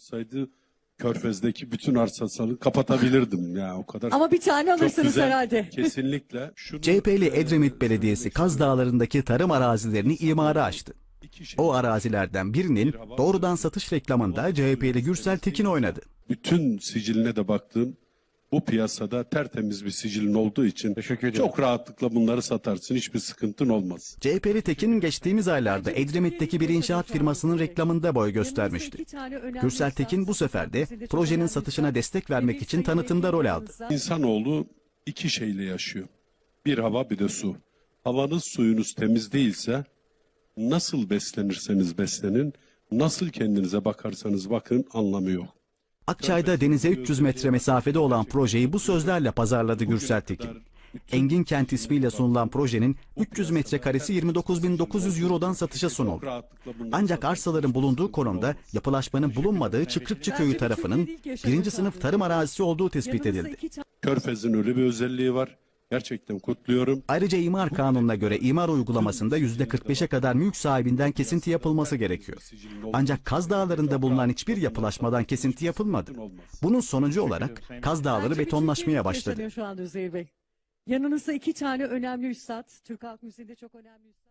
olsaydı Körfez'deki bütün arsasalı kapatabilirdim ya o kadar. Ama bir tane Çok alırsınız güzel. herhalde. Kesinlikle. Şunu, CHP'li e, Edremit Belediyesi Kaz Dağları'ndaki tarım arazilerini imara açtı. şey- O arazilerden birinin doğrudan satış reklamında CHP'li Gürsel Tekin oynadı. bütün siciline de baktım. Bu piyasada tertemiz bir sicilin olduğu için Teşekkür ederim. çok rahatlıkla bunları satarsın. Hiçbir sıkıntın olmaz. CHP'li Tekin geçtiğimiz aylarda Edremit'teki bir inşaat firmasının reklamında boy göstermişti. Gürsel Tekin bu sefer de projenin satışına destek vermek için tanıtımda rol aldı. İnsanoğlu iki şeyle yaşıyor. Bir hava bir de su. Havanız suyunuz temiz değilse nasıl beslenirseniz beslenin, nasıl kendinize bakarsanız bakın anlamı yok. Akçay'da denize 300 metre mesafede olan projeyi bu sözlerle pazarladı Gürsel Tekin. Engin Kent ismiyle sunulan projenin 300 metrekaresi 29.900 Euro'dan satışa sunuldu. Ancak arsaların bulunduğu konumda yapılaşmanın bulunmadığı Çıkrıkçı Köyü tarafının birinci sınıf tarım arazisi olduğu tespit edildi. Körfez'in öyle bir özelliği var. Gerçekten kutluyorum. Ayrıca imar kanununa göre imar uygulamasında %45'e kadar mülk sahibinden kesinti yapılması gerekiyor. Ancak Kaz Dağları'nda bulunan hiçbir yapılaşmadan kesinti yapılmadı. Bunun sonucu olarak Kaz Dağları betonlaşmaya başladı. Şu anda Üzeyir Bey. Yanınızda iki tane önemli üstad. Türk Halk Müziği'nde çok önemli üstad.